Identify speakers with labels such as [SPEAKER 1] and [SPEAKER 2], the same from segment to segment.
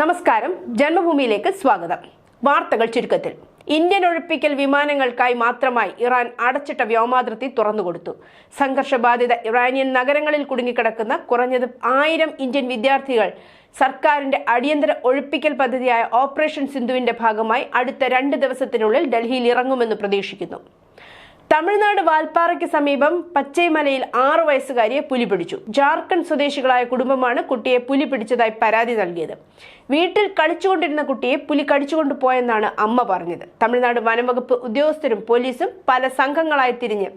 [SPEAKER 1] നമസ്കാരം. ജന്മഭൂമിയിലേക്ക് സ്വാഗതം. വാർത്തകൾ ചുരുക്കത്തിൽ. ഇന്ത്യൻ ഒഴിപ്പിക്കൽ വിമാനങ്ങൾക്കായി മാത്രമായി ഇറാൻ അടച്ചിട്ട വ്യോമാതിർത്തി തുറന്നുകൊടുത്തു. സംഘർഷബാധിത ഇറാനിയൻ നഗരങ്ങളിൽ കുടുങ്ങിക്കിടക്കുന്ന കുറഞ്ഞത് ആയിരം ഇന്ത്യൻ വിദ്യാർത്ഥികൾ സർക്കാരിന്റെ അടിയന്തര ഒഴിപ്പിക്കൽ പദ്ധതിയായ ഓപ്പറേഷൻ സിന്ധുവിന്റെ ഭാഗമായി അടുത്ത രണ്ട് ദിവസത്തിനുള്ളിൽ ഡൽഹിയിൽ ഇറങ്ങുമെന്ന് പ്രതീക്ഷിക്കുന്നു. തമിഴ്നാട് വാൽപ്പാറയ്ക്ക് സമീപം പച്ചൈമലയിൽ ആറു വയസ്സുകാരിയെ പുലി പിടിച്ചു. ജാർഖണ്ഡ് സ്വദേശികളായ കുടുംബമാണ് കുട്ടിയെ പുലി പിടിച്ചതായി പരാതി നൽകിയത്. വീട്ടിൽ കളിച്ചുകൊണ്ടിരുന്ന കുട്ടിയെ പുലി കടിച്ചുകൊണ്ടു പോയെന്നാണ് അമ്മ പറഞ്ഞത്. തമിഴ്നാട് വനംവകുപ്പ് ഉദ്യോഗസ്ഥരും പോലീസും പല സംഘങ്ങളായി തിരിഞ്ഞ്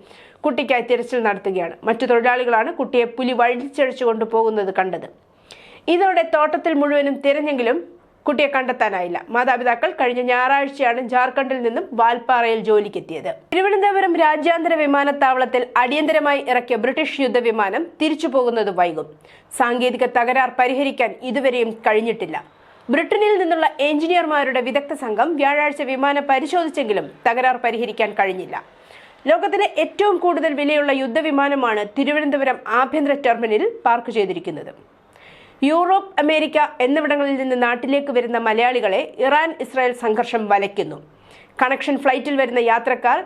[SPEAKER 1] കുട്ടിക്കായി തിരച്ചിൽ നടത്തുകയാണ്. മറ്റു തൊഴിലാളികളാണ് കുട്ടിയെ പുലി വഴിച്ചഴിച്ചുകൊണ്ട് പോകുന്നത് കണ്ടത്. ഇതോടെ തോട്ടത്തിൽ മുഴുവനും തിരഞ്ഞെങ്കിലും കുട്ടിയെ കണ്ടെത്താനായില്ല. മാതാപിതാക്കൾ കഴിഞ്ഞ ഞായറാഴ്ചയാണ് ജാർഖണ്ഡിൽ നിന്നും വാൽപ്പാറയിൽ ജോലിക്കെത്തിയത്. തിരുവനന്തപുരം രാജ്യാന്തര വിമാനത്താവളത്തിൽ അടിയന്തരമായി ഇറക്കിയ ബ്രിട്ടീഷ് യുദ്ധവിമാനം തിരിച്ചു പോകുന്നത് വൈകും. സാങ്കേതിക തകരാർ പരിഹരിക്കാൻ ഇതുവരെയും കഴിഞ്ഞിട്ടില്ല. ബ്രിട്ടനിൽ നിന്നുള്ള എഞ്ചിനീയർമാരുടെ വിദഗ്ധ സംഘം വ്യാഴാഴ്ച വിമാനം പരിശോധിച്ചെങ്കിലും തകരാർ പരിഹരിക്കാൻ കഴിഞ്ഞില്ല. ലോകത്തിലെ ഏറ്റവും കൂടുതൽ വിലയുള്ള യുദ്ധവിമാനമാണ് തിരുവനന്തപുരം ആഭ്യന്തര ടെർമിനലിൽ പാർക്ക് ചെയ്തിരിക്കുന്നത്. യൂറോപ്പ് അമേരിക്ക എന്നിവിടങ്ങളിൽ നിന്ന് നാട്ടിലേക്ക് വരുന്ന മലയാളികളെ ഇറാൻ ഇസ്രായേൽ സംഘർഷം വലയ്ക്കുന്നു. കണക്ഷൻ ഫ്ലൈറ്റിൽ വരുന്ന യാത്രക്കാർ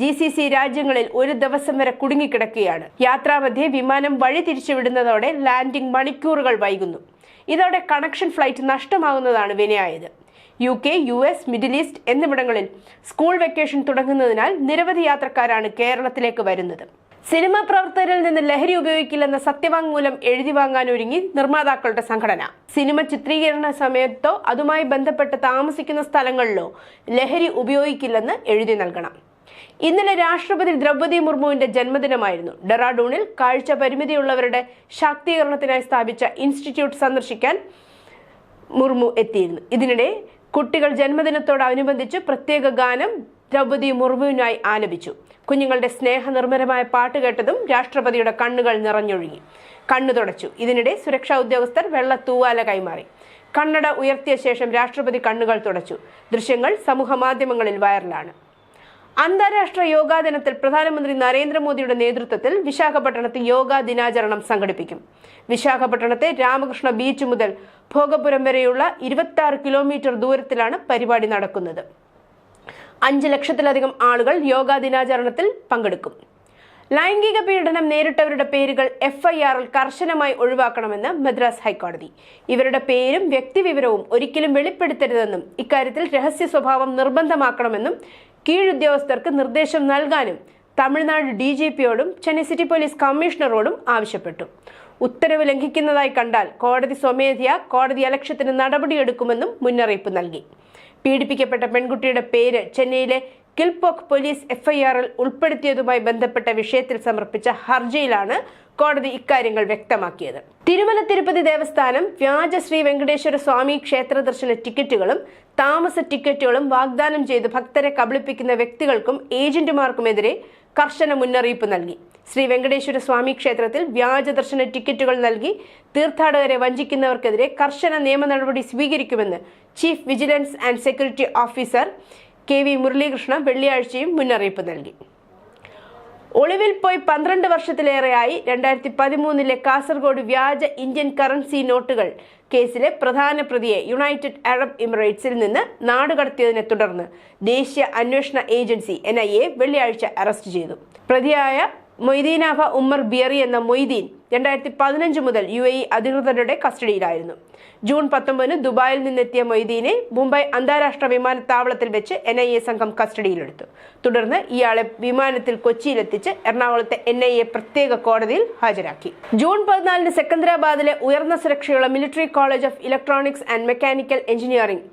[SPEAKER 1] ജി സി സി രാജ്യങ്ങളിൽ ഒരു ദിവസം വരെ കുടുങ്ങിക്കിടക്കുകയാണ്. യാത്രാമധ്യേ വിമാനം വഴി തിരിച്ചുവിടുന്നതോടെ ലാൻഡിംഗ് മണിക്കൂറുകൾ വൈകുന്നു. ഇതോടെ കണക്ഷൻ ഫ്ലൈറ്റ് നഷ്ടമാകുന്നതാണ് വിനയായത്. U K U S middle east എന്നിവിടങ്ങളിൽ സ്കൂൾ വെക്കേഷൻ തുടങ്ങുന്നതിനാൽ നിരവധി യാത്രക്കാരാണ് കേരളത്തിലേക്ക് വരുന്നത്. സിനിമാ പ്രവർത്തകരിൽ നിന്ന് ലഹരി ഉപയോഗിക്കില്ലെന്ന സത്യവാങ്മൂലം എഴുതി വാങ്ങാൻ ഒരുങ്ങി നിർമ്മാതാക്കളുടെ സംഘടന. സിനിമ ചിത്രീകരണ സമയത്തോ അതുമായി ബന്ധപ്പെട്ട് താമസിക്കുന്ന സ്ഥലങ്ങളിലോ ലഹരി ഉപയോഗിക്കില്ലെന്ന് എഴുതി നൽകണം. ഇന്നലെ രാഷ്ട്രപതി ദ്രൗപദി മുർമുവിന്റെ ജന്മദിനമായിരുന്നു. ഡെറാഡൂണിൽ കാഴ്ച പരിമിതിയുള്ളവരുടെ ശാക്തീകരണത്തിനായി സ്ഥാപിച്ച ഇൻസ്റ്റിറ്റ്യൂട്ട് സന്ദർശിക്കാൻ മുർമു എത്തിയിരുന്നു. ഇതിനിടെ കുട്ടികൾ ജന്മദിനത്തോടനുബന്ധിച്ച് പ്രത്യേക ഗാനം ദ്രൗപദി മുർമുവിനായി ആലപിച്ചു. കുഞ്ഞുങ്ങളുടെ സ്നേഹനിർമ്മരമായ പാട്ട് കേട്ടതും രാഷ്ട്രപതിയുടെ കണ്ണുകൾ നിറഞ്ഞൊഴുകി. കണ്ണു തുടച്ചു. ഇതിനിടെ സുരക്ഷാ ഉദ്യോഗസ്ഥർ വെള്ള തൂവാല കൈമാറി. കണ്ണട ഉയർത്തിയ ശേഷം രാഷ്ട്രപതി കണ്ണുകൾ തുടച്ചു. ദൃശ്യങ്ങൾ സമൂഹ മാധ്യമങ്ങളിൽ വൈറലാണ്. അന്താരാഷ്ട്ര യോഗാ ദിനത്തിൽ പ്രധാനമന്ത്രി നരേന്ദ്രമോദിയുടെ നേതൃത്വത്തിൽ വിശാഖപട്ടണത്ത് യോഗാ ദിനാചരണം സംഘടിപ്പിക്കും. വിശാഖപട്ടണത്തെ രാമകൃഷ്ണ ബീച്ച് മുതൽ ഭോഗപുരം വരെയുള്ള ഇരുപത്തി കിലോമീറ്റർ ദൂരത്തിലാണ് പരിപാടി നടക്കുന്നത്. അഞ്ച് ലക്ഷത്തിലധികം ആളുകൾ യോഗാ ദിനാചരണത്തിൽ പങ്കെടുക്കും. ലൈംഗിക പീഡനം നേരിട്ടവരുടെ പേരുകൾ എഫ്ഐആറിൽ കർശനമായി ഒഴിവാക്കണമെന്ന് മദ്രാസ് ഹൈക്കോടതി. ഇവരുടെ പേരും വ്യക്തിവിവരവും ഒരിക്കലും വെളിപ്പെടുത്തരുതെന്നും ഇക്കാര്യത്തിൽ രഹസ്യ സ്വഭാവം നിർബന്ധമാക്കണമെന്നും കീഴുദ്യോഗസ്ഥർക്ക് നിർദ്ദേശം നൽകാനും തമിഴ്നാട് ഡി ജി പിയോടും ചെന്നൈ സിറ്റി പോലീസ് കമ്മീഷണറോടും ആവശ്യപ്പെട്ടു. ഉത്തരവ് ലംഘിക്കുന്നതായി കണ്ടാൽ കോടതി സ്വമേധയാ കോടതി അലക്ഷ്യത്തിന് നടപടിയെടുക്കുമെന്നും മുന്നറിയിപ്പ് നൽകി. പീഡിപ്പിക്കപ്പെട്ട പെൺകുട്ടിയുടെ പേര് ചെന്നൈയിലെ കിൽപോക്ക് പോലീസ് എഫ്ഐആറിൽ ഉൾപ്പെടുത്തിയതുമായി ബന്ധപ്പെട്ട വിഷയത്തിൽ സമർപ്പിച്ച ഹർജിയിലാണ് കോടതി ഇക്കാര്യങ്ങൾ വ്യക്തമാക്കിയത്. തിരുമല തിരുപ്പതി ദേവസ്ഥാനം വ്യാജ ശ്രീ വെങ്കടേശ്വര സ്വാമി ക്ഷേത്ര ദർശന ടിക്കറ്റുകളും താമസ ടിക്കറ്റുകളും വാഗ്ദാനം ചെയ്ത് ഭക്തരെ കബളിപ്പിക്കുന്ന വ്യക്തികൾക്കും ഏജന്റുമാർക്കുമെതിരെ കർശന മുന്നറിയിപ്പ് നൽകി. ശ്രീ വെങ്കടേശ്വര സ്വാമി ക്ഷേത്രത്തിൽ വ്യാജ ദർശന ടിക്കറ്റുകൾ നൽകി. തീർത്ഥാടകരെ വഞ്ചിക്കുന്നവർക്കെതിരെ കർശന നിയമ നടപടി സ്വീകരിക്കുമെന്ന് chief vigilance and security officer K V Muralikrishna വെള്ളിയാഴ്ചയും മുന്നറിയിപ്പ് നൽകി. ഒളിവിൽ പോയി പന്ത്രണ്ട് വർഷത്തിലേറെയായി രണ്ടായിരത്തി പതിമൂന്നിലെ കാസർഗോഡ് വ്യാജ ഇന്ത്യൻ കറൻസി നോട്ടുകൾ കേസിലെ പ്രധാന പ്രതിയെ യുണൈറ്റഡ് അറബ് എമിറേറ്റ്സിൽ നിന്ന് നാടുകടത്തിയതിനെ തുടർന്ന് ദേശീയ അന്വേഷണ ഏജൻസി എൻ വെള്ളിയാഴ്ച അറസ്റ്റ് ചെയ്തു. പ്രതിയായ മൊയ്തീനാഭ ഉമ്മർ ബിയറി എന്ന മൊയ്തീൻ രണ്ടായിരത്തി പതിനഞ്ച് മുതൽ യു എ ഇ അധികൃതരുടെ കസ്റ്റഡിയിലായിരുന്നു. ജൂൺ പത്തൊമ്പതിന് ദുബായിൽ നിന്നെത്തിയ മൊയ്തീനെ മുംബൈ അന്താരാഷ്ട്ര വിമാനത്താവളത്തിൽ വെച്ച് എൻ ഐ എ സംഘം കസ്റ്റഡിയിലെടുത്തു. തുടർന്ന് ഇയാളെ വിമാനത്തിൽ കൊച്ചിയിലെത്തിച്ച് എറണാകുളത്തെ എൻ ഐ എ പ്രത്യേക കോടതിയിൽ ഹാജരാക്കി. ജൂൺ പതിനാലിന് സെക്കന്ദരാബാദിലെ ഉയർന്ന സുരക്ഷയുള്ള military college of electronics and mechanical engineering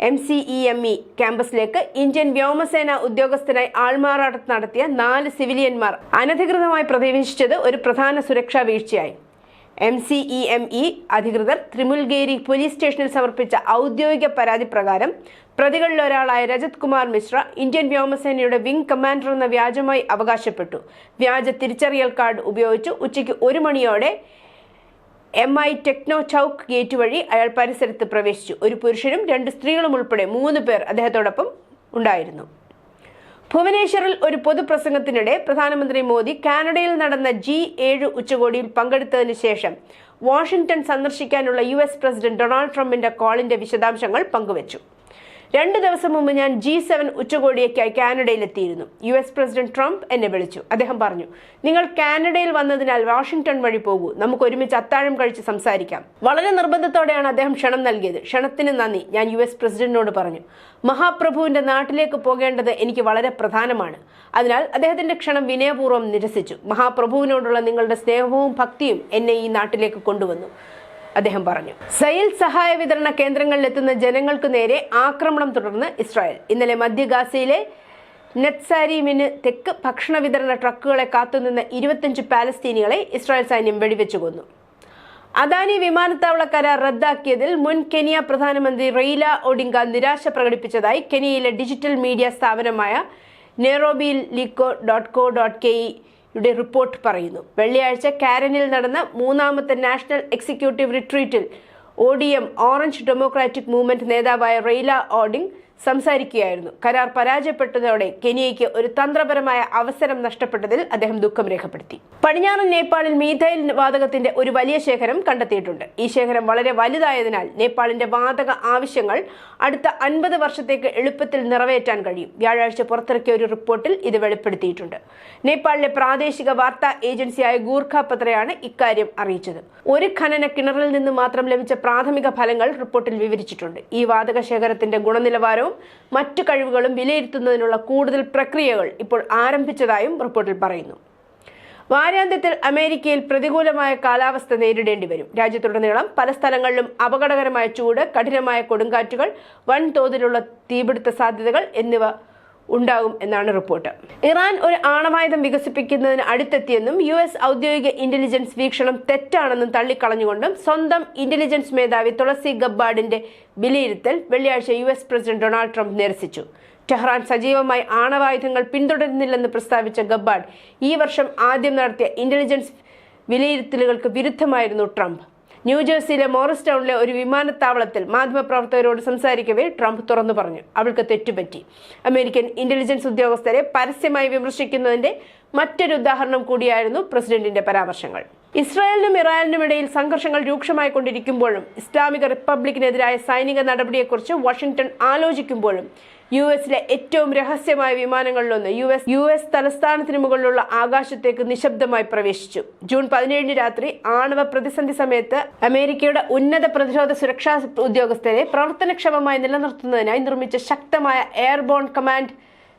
[SPEAKER 1] M C E M E ക്യാമ്പസിലേക്ക് Indian വ്യോമസേന ഉദ്യോഗസ്ഥനായി ആൾമാറാട്ടം നടത്തിയ നാല് സിവിലിയന്മാർ അനധികൃതമായി പ്രവേശിച്ചത് ഒരു പ്രധാന സുരക്ഷാ വീഴ്ചയായി. M C E M E അധികൃതർ ത്രിമുൽഗേരി പോലീസ് സ്റ്റേഷനിൽ സമർപ്പിച്ച ഔദ്യോഗിക പരാതി പ്രകാരം പ്രതികളിൽ ഒരാളായ രജത് കുമാർ മിശ്ര ഇന്ത്യൻ വ്യോമസേനയുടെ വിംഗ് കമാൻഡർ എന്ന വ്യാജമായി അവകാശപ്പെട്ടു. വ്യാജ തിരിച്ചറിയൽ കാർഡ് ഉപയോഗിച്ച് ഉച്ചയ്ക്ക് ഒരു മണിയോടെ M I techno Chowk gate വഴി അയാൾ പരിസരത്ത് പ്രവേശിച്ചു. ഒരു പുരുഷനും രണ്ട് സ്ത്രീകളും ഉൾപ്പെടെ മൂന്ന് പേർ അദ്ദേഹത്തോടൊപ്പം ഉണ്ടായിരുന്നു. ഭുവനേശ്വറിൽ ഒരു പൊതുപ്രസംഗത്തിനിടെ പ്രധാനമന്ത്രി മോദി കാനഡയിൽ നടന്ന ജി ഏഴ് ഉച്ചകോടിയിൽ പങ്കെടുത്തതിന് ശേഷം വാഷിംഗ്ടൺ സന്ദർശിക്കാനുള്ള യു എസ് പ്രസിഡന്റ് ഡൊണാൾഡ് ട്രംപിന്റെ കോളിന്റെ വിശദാംശങ്ങൾ പങ്കുവച്ചു. രണ്ട് ദിവസം മുമ്പ് ഞാൻ ജി സെവൻ ഉച്ചകോടിയേക്കായി കാനഡയിലെത്തിയിരുന്നു. യു എസ് പ്രസിഡന്റ് ട്രംപ് എന്നെ വിളിച്ചു. അദ്ദേഹം പറഞ്ഞു നിങ്ങൾ കാനഡയിൽ വന്നതിനാൽ വാഷിംഗ്ടൺ വഴി പോകൂ. നമുക്ക് ഒരുമിച്ച് അത്താഴം കഴിച്ച് സംസാരിക്കാം. വളരെ നിർബന്ധത്തോടെയാണ് അദ്ദേഹം ക്ഷണം നൽകിയത്. ക്ഷണത്തിന് നന്ദി. ഞാൻ യു എസ് പ്രസിഡന്റിനോട് പറഞ്ഞു മഹാപ്രഭുവിന്റെ നാട്ടിലേക്ക് പോകേണ്ടത് എനിക്ക് വളരെ പ്രധാനമാണ്. അതിനാൽ അദ്ദേഹത്തിന്റെ ക്ഷണം വിനയപൂർവം നിരസിച്ചു. മഹാപ്രഭുവിനോടുള്ള നിങ്ങളുടെ സ്നേഹവും ഭക്തിയും എന്നെ ഈ നാട്ടിലേക്ക് കൊണ്ടുവന്നു. അദ്ദേഹം പറഞ്ഞു. സയിൽ സഹായ വിതരണ കേന്ദ്രങ്ങളിലെത്തുന്ന ജനങ്ങൾക്ക് നേരെ ആക്രമണം തുടർന്ന് ഇസ്രായേൽ. ഇന്നലെ മധ്യ ഗാസയിലെ നെറ്റ്സാരിമിന് തെക്ക് ഭക്ഷണ വിതരണ ട്രക്കുകളെ കാത്തുനിന്ന ഇരുപത്തിയഞ്ച് പാലസ്തീനികളെ ഇസ്രായേൽ സൈന്യം വെടിവെച്ചു കൊന്നു. അദാനി വിമാനത്താവള കരാർ റദ്ദാക്കിയതിൽ മുൻ കെനിയ പ്രധാനമന്ത്രി റെയ്ല ഒഡിങ്ക നിരാശ പ്രകടിപ്പിച്ചതായി കെനിയയിലെ ഡിജിറ്റൽ മീഡിയ സ്ഥാപനമായ നെറോബി ലിക്കോ ഡോട്ട് കോ ഡോട്ട് കെ യുടെ റിപ്പോർട്ട് പറയുന്നു. വെള്ളിയാഴ്ച കാരനിൽ നടന്ന മൂന്നാമത്തെ national executive റിട്രീറ്റിൽ O D M orange democratic movement നേതാവായ റെയ്ല ഓഡിംഗ് സംസാരിക്കുകയായിരുന്നു. കരാർ പരാജയപ്പെട്ടതോടെ കെനിയയ്ക്ക് ഒരു തന്ത്രപരമായ അവസരം നഷ്ടപ്പെട്ടതിൽ അദ്ദേഹം ദുഃഖം രേഖപ്പെടുത്തി. പടിഞ്ഞാറൻ നേപ്പാളിൽ മീഥൈൽ വാതകത്തിന്റെ ഒരു വലിയ ശേഖരം കണ്ടെത്തിയിട്ടുണ്ട്. ഈ ശേഖരം വളരെ വലുതായതിനാൽ നേപ്പാളിന്റെ വാതക ആവശ്യങ്ങൾ അടുത്ത അൻപത് വർഷത്തേക്ക് എളുപ്പത്തിൽ നിറവേറ്റാൻ കഴിയും. വ്യാഴാഴ്ച പുറത്തിറക്കിയ ഒരു റിപ്പോർട്ടിൽ ഇത് വെളിപ്പെടുത്തിയിട്ടുണ്ട്. നേപ്പാളിലെ പ്രാദേശിക വാർത്താ ഏജൻസിയായ ഗൂർഖ പത്രയാണ് ഇക്കാര്യം അറിയിച്ചത്. ഒരു ഖനന കിണറിൽ നിന്ന് മാത്രം ലഭിച്ച പ്രാഥമിക ഫലങ്ങൾ റിപ്പോർട്ടിൽ വിവരിച്ചിട്ടുണ്ട്. ഈ വാതക ശേഖരത്തിന്റെ ഗുണനിലവാരവും മറ്റു കഴിവുകളും വിലയിരുത്തുന്നതിനുള്ള കൂടുതൽ പ്രക്രിയകൾ ഇപ്പോൾ ആരംഭിച്ചതായും റിപ്പോർട്ടിൽ പറയുന്നു. വാരാന്ത്യത്തിൽ അമേരിക്കയിൽ പ്രതികൂലമായ കാലാവസ്ഥ നേരിടേണ്ടി വരും. രാജ്യത്തുടനീളം പല സ്ഥലങ്ങളിലും അപകടകരമായ ചൂട് കഠിനമായ കൊടുങ്കാറ്റുകൾ വൻതോതിലുള്ള തീപിടുത്ത സാധ്യതകൾ എന്നിവ ഉണ്ടാകും എന്നാണ് റിപ്പോർട്ട്. ഇറാൻ ഒരു ആണവായുധം വികസിപ്പിക്കുന്നതിന് അടുത്തെത്തിയെന്നും യു എസ് ഔദ്യോഗിക ഇന്റലിജൻസ് വീക്ഷണം തെറ്റാണെന്നും തള്ളിക്കളഞ്ഞുകൊണ്ടും സ്വന്തം ഇന്റലിജൻസ് മേധാവി തുളസി ഗബ്ബാർഡിന്റെ വിലയിരുത്തൽ വെള്ളിയാഴ്ച U S president Donald Trump നിരസിച്ചു. ടെഹ്റാൻ സജീവമായി ആണവായുധങ്ങൾ പിന്തുടരുന്നില്ലെന്ന് പ്രസ്താവിച്ച ഗബ്ബാർഡ് ഈ വർഷം ആദ്യം നടത്തിയ ഇന്റലിജൻസ് വിലയിരുത്തലുകൾക്ക് വിരുദ്ധമായിരുന്നു ട്രംപ്. ന്യൂജേഴ്സിയിലെ മോറിസ് ടൗണിലെ ഒരു വിമാനത്താവളത്തിൽ മാധ്യമപ്രവർത്തകരോട് സംസാരിക്കവേ ട്രംപ് തുറന്നു പറഞ്ഞു. അവൾക്ക് തെറ്റുപറ്റി. അമേരിക്കൻ ഇന്റലിജൻസ് ഉദ്യോഗസ്ഥരെ പരസ്യമായി വിമർശിക്കുന്നതിന്റെ മറ്റൊരു ഉദാഹരണം കൂടിയായിരുന്നു പ്രസിഡന്റിന്റെ പരാമർശങ്ങൾ. ഇസ്രായേലിനും ഇറാനിനും ഇടയിൽ സംഘർഷങ്ങൾ രൂക്ഷമായി കൊണ്ടിരിക്കുമ്പോഴും ഇസ്ലാമിക റിപ്പബ്ലിക്കിനെതിരായ സൈനിക നടപടിയെക്കുറിച്ച് വാഷിംഗ്ടൺ ആലോചിക്കുമ്പോഴും യു എസിലെ ഏറ്റവും രഹസ്യമായ വിമാനങ്ങളിലൊന്ന് യു എസ് യു എസ് തലസ്ഥാനത്തിന് മുകളിലുള്ള ആകാശത്തേക്ക് നിശബ്ദമായി പ്രവേശിച്ചു. ജൂൺ പതിനേഴിന് രാത്രി ആണവ പ്രതിസന്ധി സമയത്ത് അമേരിക്കയുടെ ഉന്നത പ്രതിരോധ സുരക്ഷാ ഉദ്യോഗസ്ഥരെ പ്രവർത്തനക്ഷമമായി നിലനിർത്തുന്നതിനായി നിർമ്മിച്ച ശക്തമായ airborne command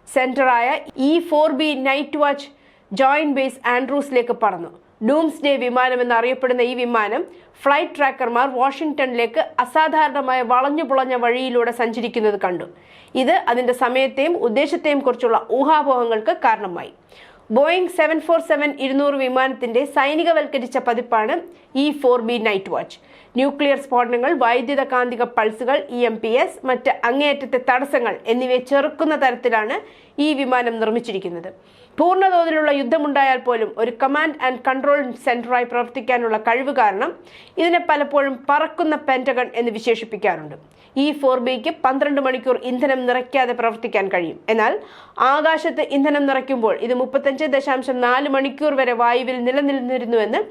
[SPEAKER 1] സെന്ററായ E four B night watch joint base ആൻഡ്രൂസിലേക്ക് പറന്നു. ഡൂംസ് ഡേ വിമാനം എന്നറിയപ്പെടുന്ന ഈ വിമാനം ഫ്ലൈറ്റ് ട്രാക്കർമാർ വാഷിംഗ്ടണിലേക്ക് അസാധാരണമായ വളഞ്ഞു പുളഞ്ഞ വഴിയിലൂടെ സഞ്ചരിക്കുന്നത് കണ്ടു. ഇത് അതിന്റെ സമയത്തെയും ഉദ്ദേശത്തെയും കുറിച്ചുള്ള ഊഹാപോഹങ്ങൾക്ക് കാരണമായി. ബോയിങ് സെവൻ ഫോർ സെവൻ ഇരുന്നൂറ് വിമാനത്തിന്റെ സൈനികവൽക്കരിച്ച പതിപ്പാണ് E four B night watch. Nuclear സ്ഫോടനങ്ങൾ വൈദ്യുത കാന്തിക പൾസുകൾ ഇ എം പി എസ് മറ്റ് അങ്ങേയറ്റത്തെ തടസ്സങ്ങൾ എന്നിവയെ ചെറുക്കുന്ന തരത്തിലാണ് ഈ വിമാനം നിർമ്മിച്ചിരിക്കുന്നത്. പൂർണതോതിലുള്ള യുദ്ധമുണ്ടായാൽ പോലും ഒരു കമാൻഡ് ആൻഡ് കൺട്രോൾ സെന്ററായി പ്രവർത്തിക്കാനുള്ള കഴിവ് കാരണം ഇതിനെ പലപ്പോഴും പറക്കുന്ന പെന്റഗൺ എന്ന് വിശേഷിപ്പിക്കാറുണ്ട്. ഈ ഫോർ ബിക്ക് പന്ത്രണ്ട് മണിക്കൂർ ഇന്ധനം നിറയ്ക്കാതെ പ്രവർത്തിക്കാൻ കഴിയും. എന്നാൽ ആകാശത്ത് ഇന്ധനം നിറയ്ക്കുമ്പോൾ ഇത് മുപ്പത്തഞ്ച് ദശാംശം നാല് മണിക്കൂർ വരെ വായുവിൽ നിലനിന്നിരുന്നുവെന്ന്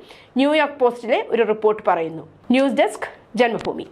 [SPEAKER 1] ന്യൂയോർക്ക് പോസ്റ്റിലെ ഒരു റിപ്പോർട്ട് പറയുന്നു. News desk Janmabhumi.